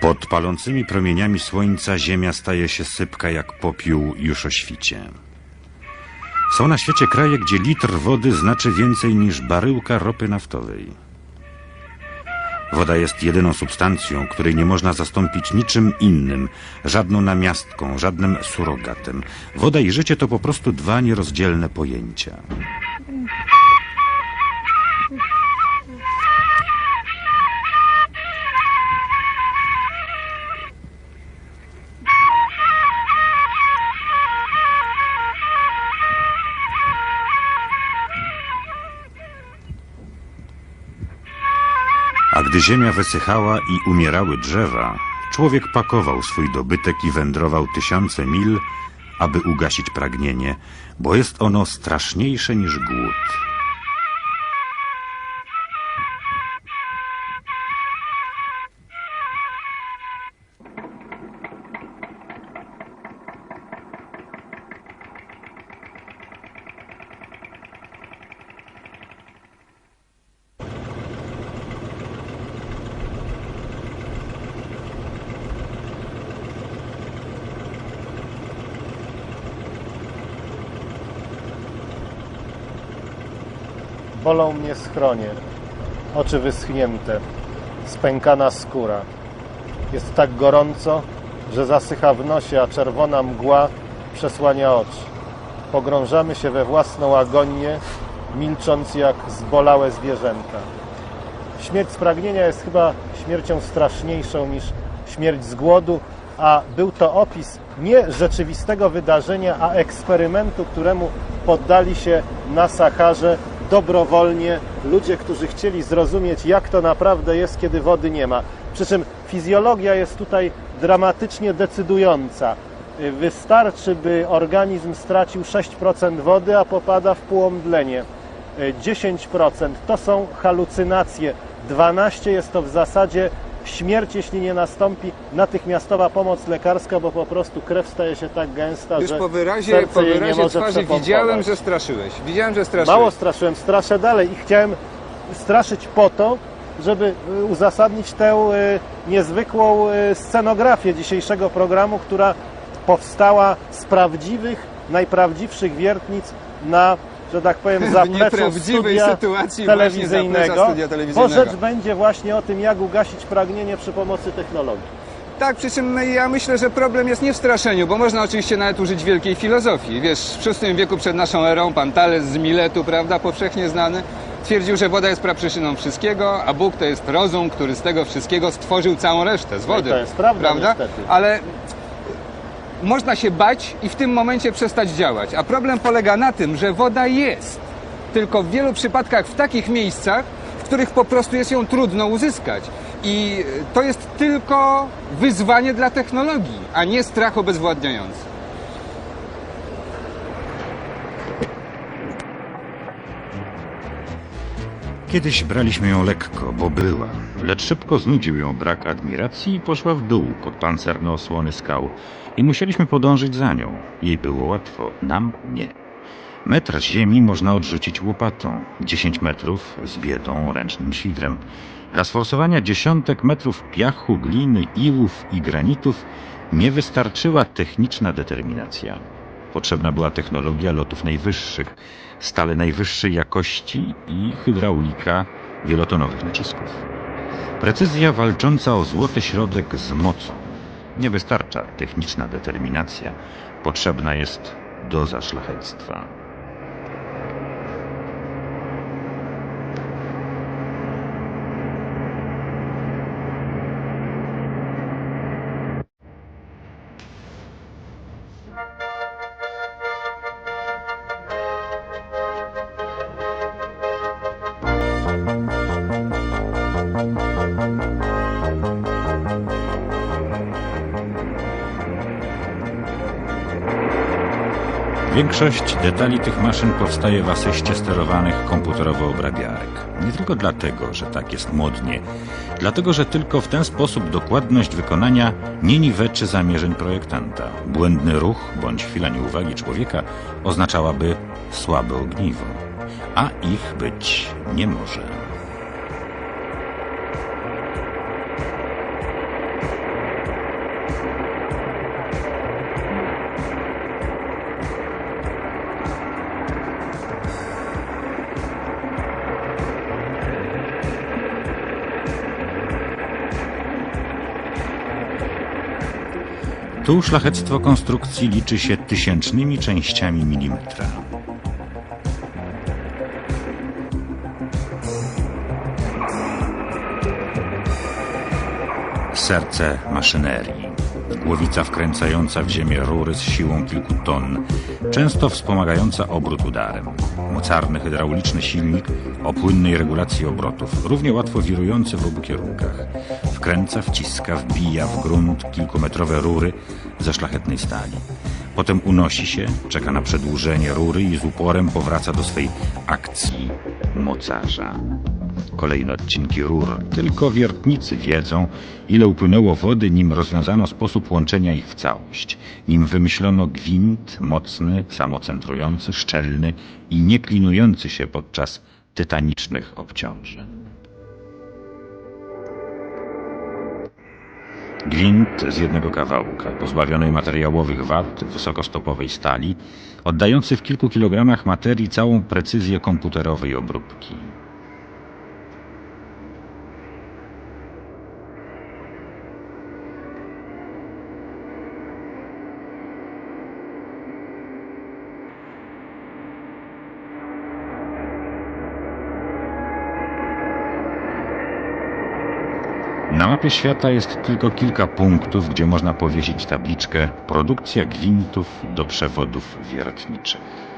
Pod palącymi promieniami słońca ziemia staje się sypka jak popiół już o świcie. Są na świecie kraje, gdzie litr wody znaczy więcej niż baryłka ropy naftowej. Woda jest jedyną substancją, której nie można zastąpić niczym innym, żadną namiastką, żadnym surogatem. Woda i życie to po prostu dwa nierozdzielne pojęcia. Gdy ziemia wysychała i umierały drzewa, człowiek pakował swój dobytek i wędrował tysiące mil, aby ugasić pragnienie, bo jest ono straszniejsze niż głód. Oczy wyschnięte, spękana skóra. Jest tak gorąco, że zasycha w nosie, a czerwona mgła przesłania oczy. Pogrążamy się we własną agonię, milcząc jak zbolałe zwierzęta. Śmierć z pragnienia jest chyba śmiercią straszniejszą niż śmierć z głodu, a był to opis nie rzeczywistego wydarzenia, a eksperymentu, któremu poddali się na Saharze dobrowolnie ludzie, którzy chcieli zrozumieć, jak to naprawdę jest, kiedy wody nie ma. Przy czym fizjologia jest tutaj dramatycznie decydująca. Wystarczy, by organizm stracił 6% wody, a popada w półomdlenie. 10% to są halucynacje, 12% jest to w zasadzie śmierć, jeśli nie nastąpi natychmiastowa pomoc lekarska, bo po prostu krew staje się tak gęsta, Już że po wyrazie, serce po jej nie wyrazie może twarzy przepompować. widziałem, że straszyłeś. Widziałem, że straszyłeś. Mało straszyłem, straszę dalej i chciałem straszyć po to, żeby y, uzasadnić tę y, niezwykłą y, scenografię dzisiejszego programu, która powstała z prawdziwych, najprawdziwszych wiertnic na, że tak powiem, W zapleczu nieprawdziwej studia telewizyjnego, studia bo telewizyjnego. rzecz będzie właśnie o tym, jak ugasić pragnienie przy pomocy technologii. Tak, przy czym no, ja myślę, że problem jest nie w straszeniu, bo można oczywiście nawet użyć wielkiej filozofii. Wiesz, w VI wieku przed naszą erą pan Tales z Miletu, prawda, powszechnie znany, twierdził, że woda jest praprzyczyną wszystkiego, a Bóg to jest rozum, który z tego wszystkiego stworzył całą resztę z No i wody. to jest prawda, niestety. Ale można się bać i w tym momencie przestać działać. A problem polega na tym, że woda jest. Tylko w wielu przypadkach w takich miejscach, w których po prostu jest ją trudno uzyskać. I to jest tylko wyzwanie dla technologii, a nie strach obezwładniający. Kiedyś braliśmy ją lekko, bo była, lecz szybko znudził ją brak admiracji i poszła w dół pod pancerne osłony skał i musieliśmy podążyć za nią. Jej było łatwo, nam nie. Metr ziemi można odrzucić łopatą, 10 metrów z biedą ręcznym świdrem. Dla sforsowania dziesiątek metrów piachu, gliny, iłów i granitów nie wystarczyła techniczna determinacja. Potrzebna była technologia lotów najwyższych, stale najwyższej jakości i hydraulika wielotonowych nacisków. Precyzja walcząca o złoty środek z mocą. Nie wystarcza techniczna determinacja, potrzebna jest doza szlachectwa. Większość detali tych maszyn powstaje w asyście sterowanych komputerowo obrabiarek. Nie tylko dlatego, że tak jest modnie, dlatego, że tylko w ten sposób dokładność wykonania nie niweczy zamierzeń projektanta. Błędny ruch bądź chwila nieuwagi człowieka oznaczałaby słabe ogniwo, a ich być nie może. Tu szlachectwo konstrukcji liczy się tysięcznymi częściami milimetra. Serce maszynerii. Głowica wkręcająca w ziemię rury z siłą kilku ton, często wspomagająca obrót udarem. Mocarny hydrauliczny silnik o płynnej regulacji obrotów, równie łatwo wirujący w obu kierunkach. Wkręca, wciska, wbija w grunt kilkumetrowe rury ze szlachetnej stali. Potem unosi się, czeka na przedłużenie rury i z uporem powraca do swej akcji mocarza. Kolejne odcinki rur. Tylko wiertnicy wiedzą, ile upłynęło wody, nim rozwiązano sposób łączenia ich w całość. Nim wymyślono gwint mocny, samocentrujący, szczelny i nie klinujący się podczas tytanicznych obciążeń. Gwint z jednego kawałka, pozbawionej materiałowych wad, wysokostopowej stali, oddający w kilku kilogramach materii całą precyzję komputerowej obróbki. Na mapie świata jest tylko kilka punktów, gdzie można powiesić tabliczkę Produkcja gwintów do przewodów wiertniczych.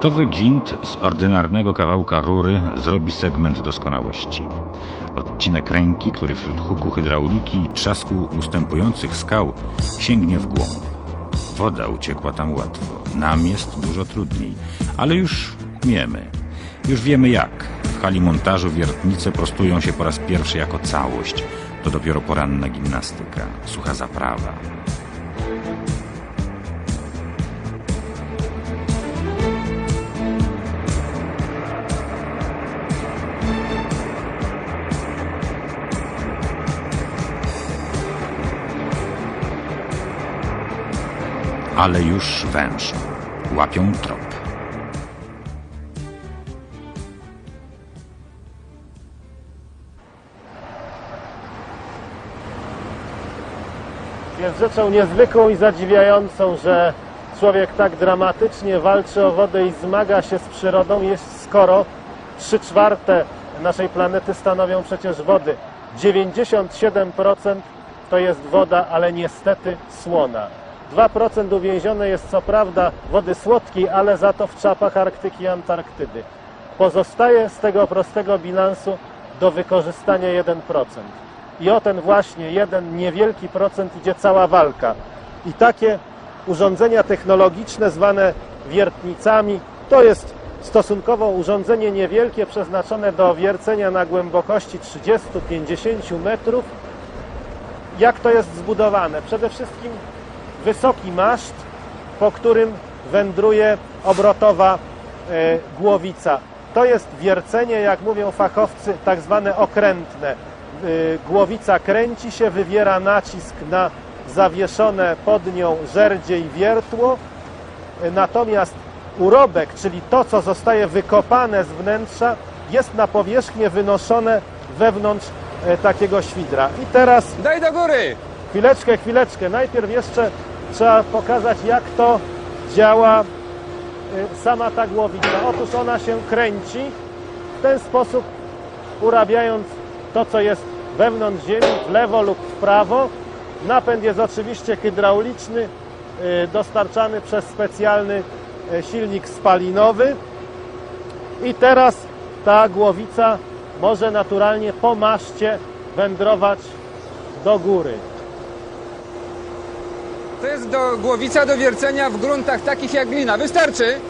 Gotowy gwint z ordynarnego kawałka rury zrobi segment doskonałości. Odcinek ręki, który wśród huku hydrauliki i trzasku ustępujących skał sięgnie w głąb. Woda uciekła tam łatwo, nam jest dużo trudniej, ale już umiemy. Już wiemy jak. W hali montażu wiertnice prostują się po raz pierwszy jako całość. To dopiero poranna gimnastyka, sucha zaprawa. Ale już wężą. Łapią trop. Jest rzeczą niezwykłą i zadziwiającą, że człowiek tak dramatycznie walczy o wodę i zmaga się z przyrodą, jest skoro 3 czwarte naszej planety stanowią przecież wody. 97% to jest woda, ale niestety słona. 2% uwięzione jest co prawda wody słodkiej, ale za to w czapach Arktyki i Antarktydy. Pozostaje z tego prostego bilansu do wykorzystania 1%. I o ten właśnie jeden niewielki procent idzie cała walka. I takie urządzenia technologiczne zwane wiertnicami to jest stosunkowo urządzenie niewielkie przeznaczone do wiercenia na głębokości 30-50 metrów. Jak to jest zbudowane? Przede wszystkim wysoki maszt, po którym wędruje obrotowa e, głowica. To jest wiercenie, jak mówią fachowcy, tak zwane okrętne. Y, Głowica kręci się, wywiera nacisk na zawieszone pod nią żerdzie i wiertło, Y, natomiast urobek, czyli to, co zostaje wykopane z wnętrza, jest na powierzchnię wynoszone wewnątrz e, takiego świdra. I teraz Daj do góry! Chwileczkę, chwileczkę. Najpierw jeszcze trzeba pokazać, jak to działa y, sama ta głowica. Otóż ona się kręci w ten sposób, urabiając to, co jest wewnątrz ziemi, w lewo lub w prawo. Napęd jest oczywiście hydrauliczny, y, dostarczany przez specjalny y, silnik spalinowy. I teraz ta głowica może naturalnie po maszcie wędrować do góry. To jest do, głowica do wiercenia w gruntach takich jak glina. Wystarczy?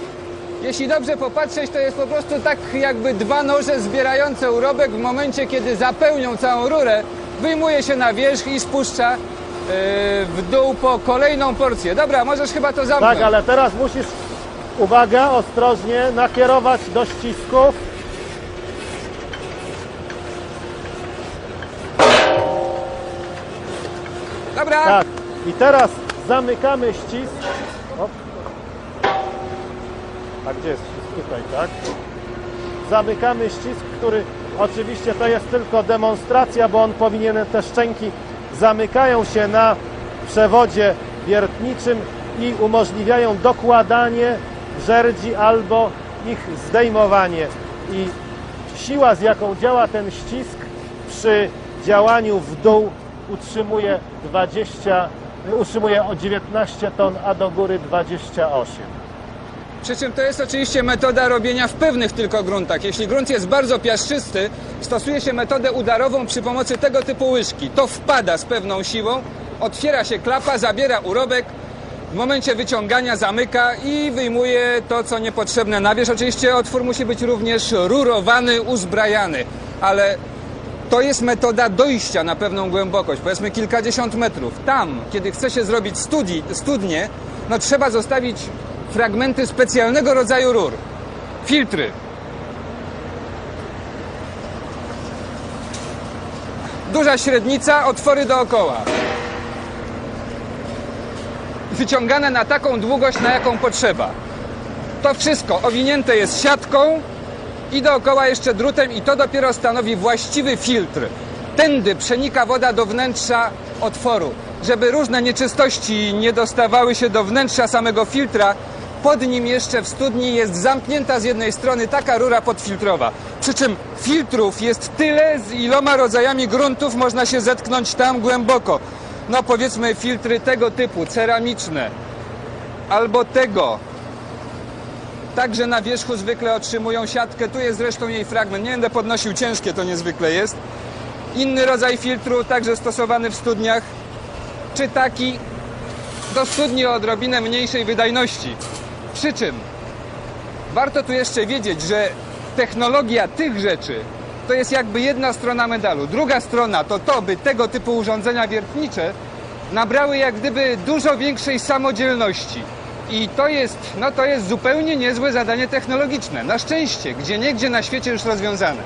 Jeśli dobrze popatrzeć, to jest po prostu tak jakby dwa noże zbierające urobek w momencie, kiedy zapełnią całą rurę, wyjmuje się na wierzch i spuszcza yy, w dół po kolejną porcję. Dobra, możesz chyba to zamknąć. Tak, ale teraz musisz, uwaga, ostrożnie nakierować do ścisków. Dobra, Tak. I teraz zamykamy ścisk. A gdzie jest ścisk? Tutaj, tak? Zamykamy ścisk, który oczywiście to jest tylko demonstracja, bo on powinien, te szczęki zamykają się na przewodzie wiertniczym i umożliwiają dokładanie żerdzi albo ich zdejmowanie. I siła, z jaką działa ten ścisk przy działaniu w dół utrzymuje 20, utrzymuje o 19 ton, a do góry 28. Przy czym to jest oczywiście metoda robienia w pewnych tylko gruntach. Jeśli grunt jest bardzo piaszczysty, stosuje się metodę udarową przy pomocy tego typu łyżki. To wpada z pewną siłą, otwiera się klapa, zabiera urobek, w momencie wyciągania zamyka i wyjmuje to, co niepotrzebne na wierzch. Oczywiście otwór musi być również rurowany, uzbrajany, ale to jest metoda dojścia na pewną głębokość, powiedzmy kilkadziesiąt metrów. Tam, kiedy chce się zrobić studi- studnie, no trzeba zostawić fragmenty specjalnego rodzaju rur. Filtry. Duża średnica, otwory dookoła. Wyciągane na taką długość, na jaką potrzeba. To wszystko owinięte jest siatką, i dookoła jeszcze drutem i to dopiero stanowi właściwy filtr. Tędy przenika woda do wnętrza otworu. Żeby różne nieczystości nie dostawały się do wnętrza samego filtra, pod nim jeszcze w studni jest zamknięta z jednej strony taka rura podfiltrowa. Przy czym filtrów jest tyle, z iloma rodzajami gruntów można się zetknąć tam głęboko. No powiedzmy filtry tego typu, ceramiczne, albo tego, Także na wierzchu zwykle otrzymują siatkę. Tu jest zresztą jej fragment. Nie będę podnosił, ciężkie to niezwykle jest. Inny rodzaj filtru, także stosowany w studniach. Czy taki do studni o odrobinę mniejszej wydajności. Przy czym warto tu jeszcze wiedzieć, że technologia tych rzeczy to jest jakby jedna strona medalu. Druga strona to to, by tego typu urządzenia wiertnicze nabrały jak gdyby dużo większej samodzielności. I to jest, no to jest zupełnie niezłe zadanie technologiczne. Na szczęście, gdzie niegdzie na świecie już rozwiązane.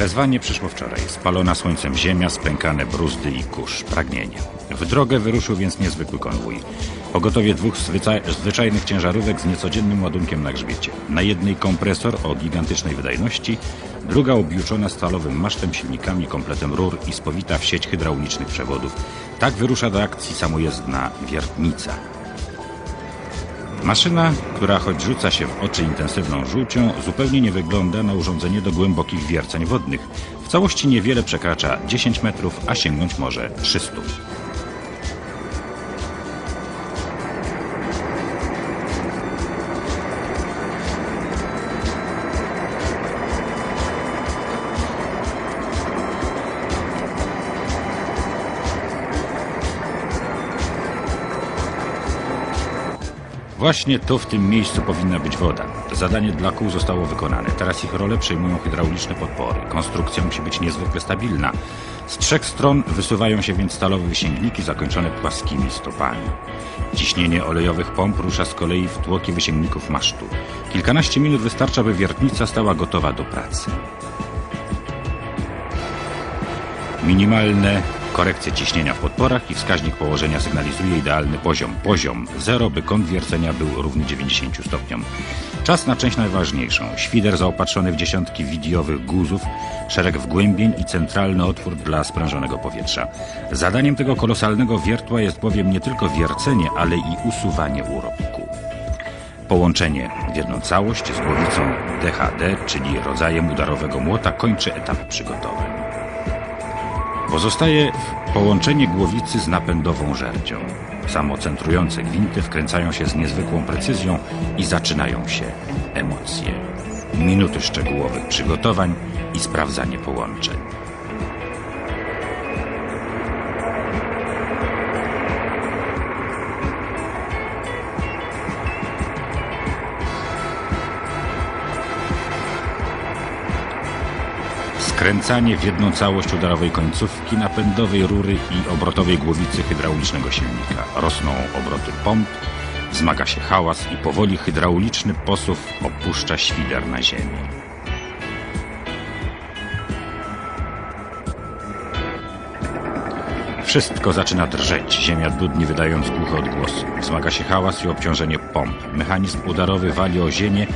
Wezwanie przyszło wczoraj. Spalona słońcem ziemia, spękane bruzdy i kurz. Pragnienie. W drogę wyruszył więc niezwykły konwój. Pogotowie dwóch zwyczaj- zwyczajnych ciężarówek z niecodziennym ładunkiem na grzbiecie. Na jednej kompresor o gigantycznej wydajności, druga objuczona stalowym masztem, silnikami, kompletem rur i spowita w sieć hydraulicznych przewodów. Tak wyrusza do akcji samojezdna wiertnica. Maszyna, która choć rzuca się w oczy intensywną żółcią, zupełnie nie wygląda na urządzenie do głębokich wierceń wodnych. W całości niewiele przekracza 10 metrów, a sięgnąć może 300. Właśnie tu, w tym miejscu powinna być woda. Zadanie dla kół zostało wykonane. Teraz ich rolę przejmują hydrauliczne podpory. Konstrukcja musi być niezwykle stabilna. Z trzech stron wysuwają się więc stalowe wysięgniki zakończone płaskimi stopami. Ciśnienie olejowych pomp rusza z kolei w tłoki wysięgników masztu. Kilkanaście minut wystarcza, by wiertnica stała gotowa do pracy. Minimalne korekcje ciśnienia w podporach i wskaźnik położenia sygnalizuje idealny poziom. Poziom 0, by kąt wiercenia był równy 90 stopniom. Czas na część najważniejszą. Świder zaopatrzony w dziesiątki widiowych guzów, szereg wgłębień i centralny otwór dla sprężonego powietrza. Zadaniem tego kolosalnego wiertła jest bowiem nie tylko wiercenie, ale i usuwanie urobku. Połączenie w jedną całość z głowicą DHD, czyli rodzajem udarowego młota, kończy etap przygotowań. Pozostaje połączenie głowicy z napędową żerdzią. Samocentrujące gwinty wkręcają się z niezwykłą precyzją i zaczynają się emocje. Minuty szczegółowych przygotowań i sprawdzanie połączeń. Wkręcanie w jedną całość udarowej końcówki, napędowej rury i obrotowej głowicy hydraulicznego silnika. Rosną obroty pomp, wzmaga się hałas i powoli hydrauliczny posuw opuszcza świder na ziemię. Wszystko zaczyna drżeć, ziemia dudni wydając głuche odgłosy. Wzmaga się hałas i obciążenie pomp. Mechanizm udarowy wali o ziemię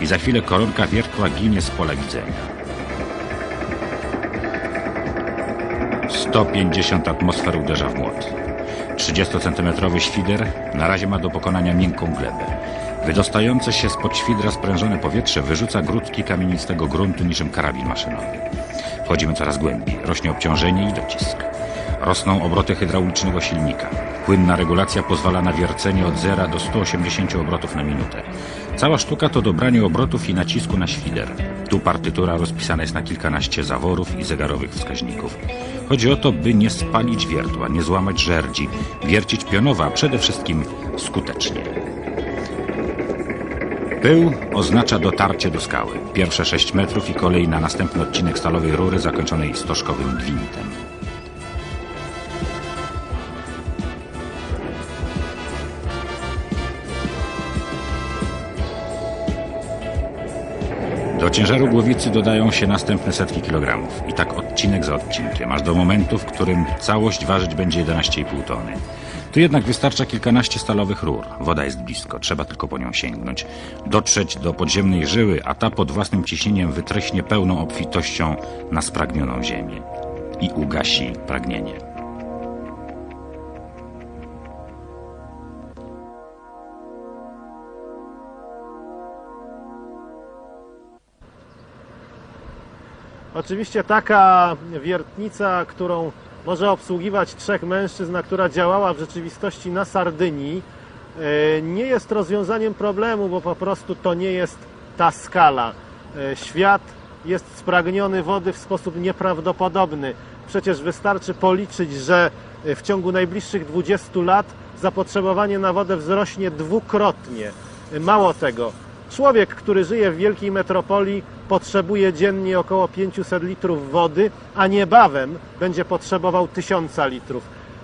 i za chwilę koronka wiertła ginie z pola widzenia. 150 atmosfer uderza w młot. 30-centymetrowy świder na razie ma do pokonania miękką glebę. Wydostające się spod świdra sprężone powietrze wyrzuca grudki kamienistego gruntu niczym karabin maszynowy. Wchodzimy coraz głębiej, rośnie obciążenie i docisk. Rosną obroty hydraulicznego silnika. Płynna regulacja pozwala na wiercenie od 0 do 180 obrotów na minutę. Cała sztuka to dobranie obrotów i nacisku na świder. Tu partytura rozpisana jest na kilkanaście zaworów i zegarowych wskaźników. Chodzi o to, by nie spalić wiertła, nie złamać żerdzi, wiercić pionowo, a przede wszystkim skutecznie. Pył oznacza dotarcie do skały. Pierwsze 6 metrów i kolej na następny odcinek stalowej rury zakończonej stożkowym gwintem. Do ciężaru głowicy dodają się następne setki kilogramów. I tak odcinek za odcinkiem, aż do momentu, w którym całość ważyć będzie 11,5 tony. Tu jednak wystarcza kilkanaście stalowych rur. Woda jest blisko, trzeba tylko po nią sięgnąć. Dotrzeć do podziemnej żyły, a ta pod własnym ciśnieniem wytreśnie pełną obfitością na spragnioną ziemię. I ugasi pragnienie. Oczywiście taka wiertnica, którą może obsługiwać trzech mężczyzn, a która działała w rzeczywistości na Sardynii, e, nie jest rozwiązaniem problemu, bo po prostu to nie jest ta skala. E, Świat jest spragniony wody w sposób nieprawdopodobny. Przecież wystarczy policzyć, że w ciągu najbliższych 20 lat zapotrzebowanie na wodę wzrośnie dwukrotnie. Mało tego, człowiek, który żyje w wielkiej metropolii, potrzebuje dziennie około 500 litrów wody, a niebawem będzie potrzebował 1000 litrów.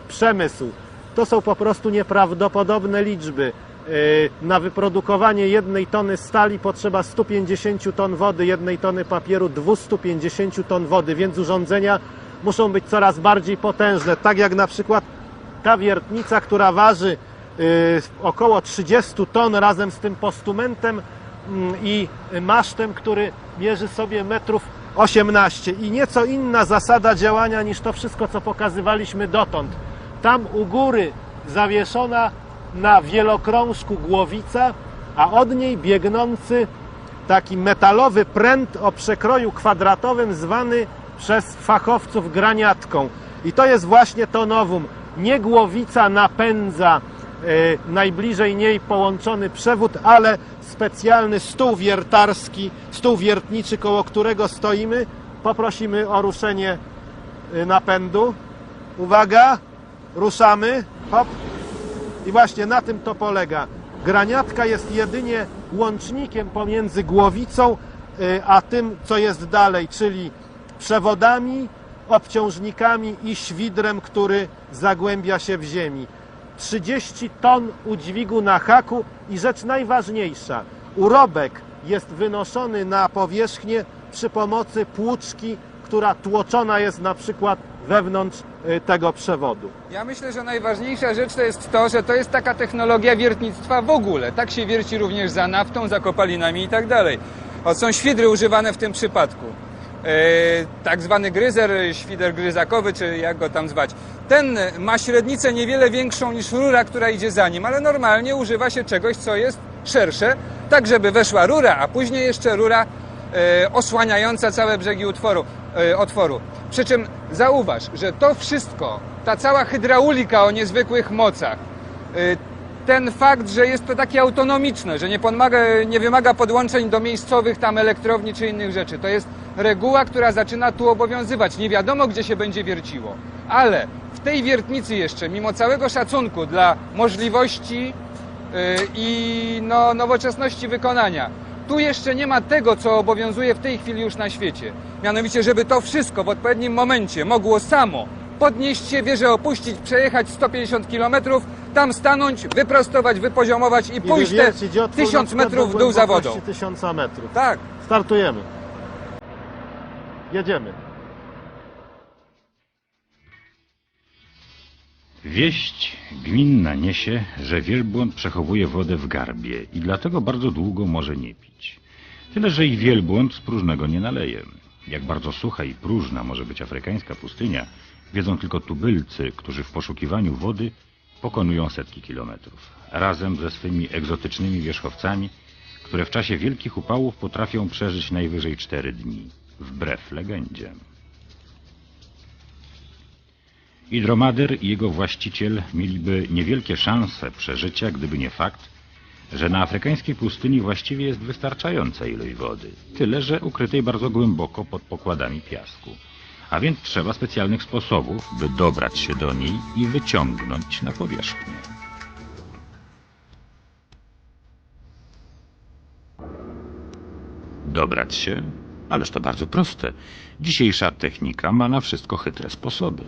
Przemysł to są po prostu nieprawdopodobne liczby. Yy, Na wyprodukowanie jednej tony stali potrzeba 150 ton wody, jednej tony papieru 250 ton wody, więc urządzenia muszą być coraz bardziej potężne. Tak jak na przykład ta wiertnica, która waży yy, około 30 ton razem z tym postumentem i masztem, który mierzy sobie metrów 18 i nieco inna zasada działania niż to wszystko, co pokazywaliśmy dotąd. Tam u góry zawieszona na wielokrążku głowica, a od niej biegnący taki metalowy pręt o przekroju kwadratowym zwany przez fachowców graniatką. I to jest właśnie to nowum. Nie głowica napędza najbliżej niej połączony przewód, ale specjalny stół wiertarski, stół wiertniczy, koło którego stoimy. Poprosimy o ruszenie y, napędu. Uwaga, ruszamy. Hop. I właśnie na tym to polega. Graniatka jest jedynie łącznikiem pomiędzy głowicą y, a tym, co jest dalej, czyli przewodami, obciążnikami i świdrem, który zagłębia się w ziemi. 30 ton udźwigu na haku i rzecz najważniejsza, urobek jest wynoszony na powierzchnię przy pomocy płuczki, która tłoczona jest na przykład wewnątrz y, tego przewodu. Ja myślę, że najważniejsza rzecz to jest to, że to jest taka technologia wiertnictwa w ogóle. Tak się wierci również za naftą, za kopalinami i tak dalej. O, są świdry używane w tym przypadku. E, tak zwany gryzer, świder gryzakowy, czy jak go tam zwać. Ten ma średnicę niewiele większą niż rura, która idzie za nim, ale normalnie używa się czegoś, co jest szersze, tak żeby weszła rura, a później jeszcze rura e, osłaniająca całe brzegi utworu, e, otworu. Przy czym zauważ, że to wszystko, ta cała hydraulika o niezwykłych mocach, ten fakt, że jest to takie autonomiczne, że nie, podmaga, nie wymaga podłączeń do miejscowych tam elektrowni czy innych rzeczy, to jest reguła, która zaczyna tu obowiązywać. Nie wiadomo, gdzie się będzie wierciło. Ale w tej wiertnicy jeszcze, mimo całego szacunku dla możliwości y, i no, nowoczesności wykonania, Tu jeszcze nie ma tego, co obowiązuje w tej chwili już na świecie. Mianowicie, żeby to wszystko w odpowiednim momencie mogło samo podnieść się, wieżę opuścić, przejechać 150 km, tam stanąć, wyprostować, wypoziomować i, I pójść te wywiercić otwór na 1000 przykład metrów w dół za wodą. 1000 metrów. Tak. Startujemy. Jedziemy. Wieść gminna niesie, że wielbłąd przechowuje wodę w garbie i dlatego bardzo długo może nie pić. Tyle, że i wielbłąd z próżnego nie naleje. Jak bardzo sucha i próżna może być afrykańska pustynia, wiedzą tylko tubylcy, którzy w poszukiwaniu wody pokonują setki kilometrów. Razem ze swymi egzotycznymi wierzchowcami, które w czasie wielkich upałów potrafią przeżyć najwyżej cztery dni. Wbrew legendzie. I dromader i jego właściciel mieliby niewielkie szanse przeżycia, gdyby nie fakt, że na afrykańskiej pustyni właściwie jest wystarczająca ilość wody, tyle że ukrytej bardzo głęboko pod pokładami piasku. A więc trzeba specjalnych sposobów, by dobrać się do niej i wyciągnąć na powierzchnię. Dobrać się? Ależ to bardzo proste. Dzisiejsza technika ma na wszystko chytre sposoby.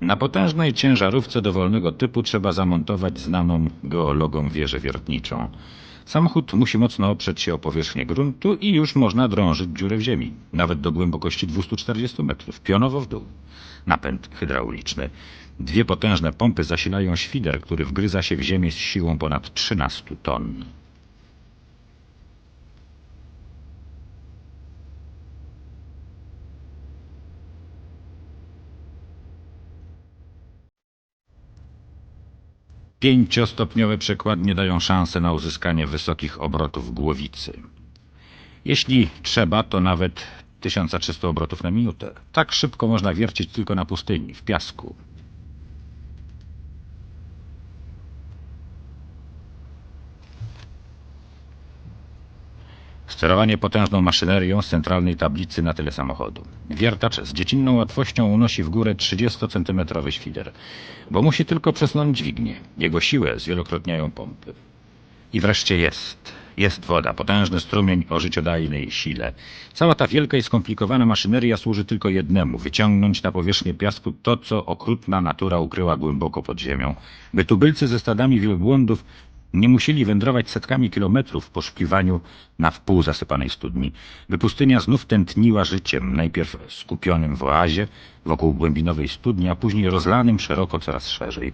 Na potężnej ciężarówce dowolnego typu trzeba zamontować znaną geologom wieżę wiertniczą. Samochód musi mocno oprzeć się o powierzchnię gruntu i już można drążyć dziurę w ziemi, nawet do głębokości 240 metrów, pionowo w dół. Napęd hydrauliczny. Dwie potężne pompy zasilają świder, który wgryza się w ziemię z siłą ponad 13 ton. Pięciostopniowe przekładnie dają szansę na uzyskanie wysokich obrotów głowicy. Jeśli trzeba, to nawet 1300 obrotów na minutę. Tak szybko można wiercić tylko na pustyni, w piasku. Sterowanie potężną maszynerią z centralnej tablicy na tyle samochodu. Wiertacz z dziecinną łatwością unosi w górę 30-centymetrowy świder, bo musi tylko przesunąć dźwignię. Jego siłę zwielokrotniają pompy. I wreszcie jest. Jest woda, potężny strumień o życiodajnej sile. Cała ta wielka i skomplikowana maszyneria służy tylko jednemu wyciągnąć na powierzchnię piasku to, co okrutna natura ukryła głęboko pod ziemią, by tubylcy ze stadami wielbłądów nie musieli wędrować setkami kilometrów w poszukiwaniu na wpół zasypanej studni, by pustynia znów tętniła życiem, najpierw skupionym w oazie wokół głębinowej studni, a później rozlanym szeroko coraz szerzej.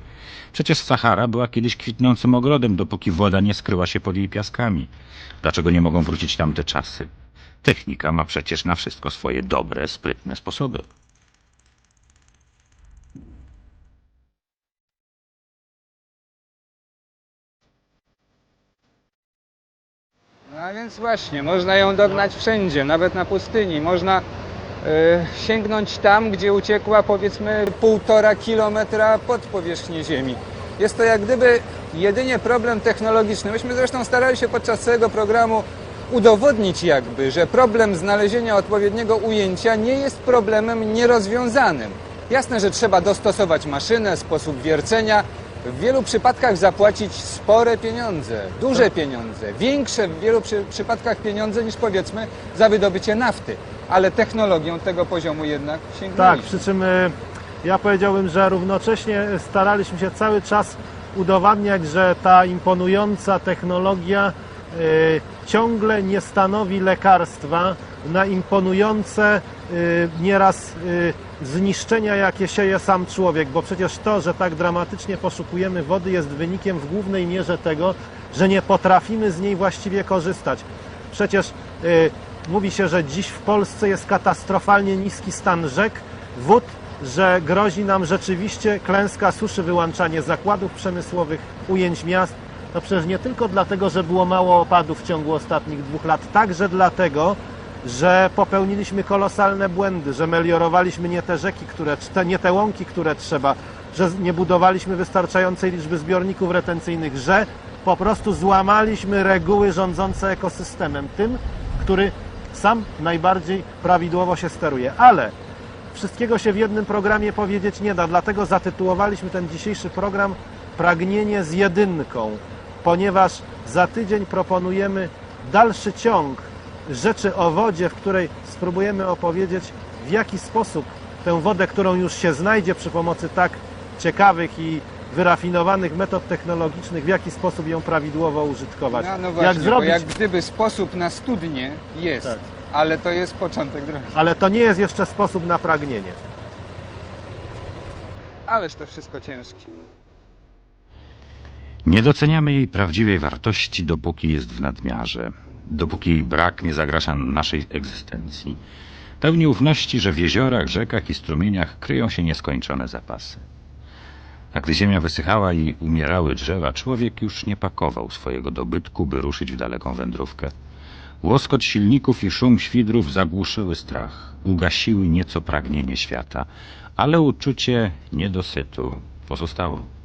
Przecież Sahara była kiedyś kwitnącym ogrodem, dopóki woda nie skryła się pod jej piaskami. Dlaczego nie mogą wrócić tamte czasy? Technika ma przecież na wszystko swoje dobre, sprytne sposoby. A więc właśnie, można ją dognać wszędzie, nawet na pustyni. Można e, sięgnąć tam, gdzie uciekła powiedzmy półtora kilometra pod powierzchnię Ziemi. Jest to jak gdyby jedynie problem technologiczny. Myśmy zresztą starali się podczas całego programu udowodnić jakby, że problem znalezienia odpowiedniego ujęcia nie jest problemem nierozwiązanym. Jasne, że trzeba dostosować maszynę, sposób wiercenia, w wielu przypadkach zapłacić spore pieniądze, duże pieniądze, większe w wielu przy, przypadkach pieniądze niż powiedzmy za wydobycie nafty. Ale technologią tego poziomu jednak Tak, sięgnęliśmy. przy czym y, ja powiedziałbym, że równocześnie staraliśmy się cały czas udowadniać, że ta imponująca technologia y, ciągle nie stanowi lekarstwa na imponujące y, nieraz zniszczenia, jakie sieje sam człowiek, bo przecież to, że tak dramatycznie poszukujemy wody jest wynikiem w głównej mierze tego, że nie potrafimy z niej właściwie korzystać. Przecież y, mówi się, że dziś w Polsce jest katastrofalnie niski stan rzek, wód, że grozi nam rzeczywiście klęska suszy, wyłączanie zakładów przemysłowych, ujęć miast. No przecież nie tylko dlatego, że było mało opadów w ciągu ostatnich dwóch lat, także dlatego, że popełniliśmy kolosalne błędy, że meliorowaliśmy nie te rzeki, które, te, nie te łąki, które trzeba, że nie budowaliśmy wystarczającej liczby zbiorników retencyjnych, że po prostu złamaliśmy reguły rządzące ekosystemem, tym, który sam najbardziej prawidłowo się steruje. Ale wszystkiego się w jednym programie powiedzieć nie da, dlatego zatytułowaliśmy ten dzisiejszy program Pragnienie z jedynką. ponieważ za tydzień proponujemy dalszy ciąg rzeczy o wodzie, w której spróbujemy opowiedzieć, w jaki sposób tę wodę, którą już się znajdzie przy pomocy tak ciekawych i wyrafinowanych metod technologicznych, w jaki sposób ją prawidłowo użytkować. No, no właśnie, jak zrobić, jak gdyby sposób na studnię jest, Tak. ale to jest początek drogi. ale to nie jest jeszcze sposób na pragnienie. Ależ to wszystko ciężkie. Nie doceniamy jej prawdziwej wartości, dopóki jest w nadmiarze, dopóki jej brak nie zagraża naszej egzystencji. Pełni ufności, że w jeziorach, rzekach i strumieniach kryją się nieskończone zapasy. A gdy ziemia wysychała i umierały drzewa, człowiek już nie pakował swojego dobytku, by ruszyć w daleką wędrówkę. Łoskot silników i szum świdrów zagłuszyły strach, ugasiły nieco pragnienie świata, ale uczucie niedosytu pozostało.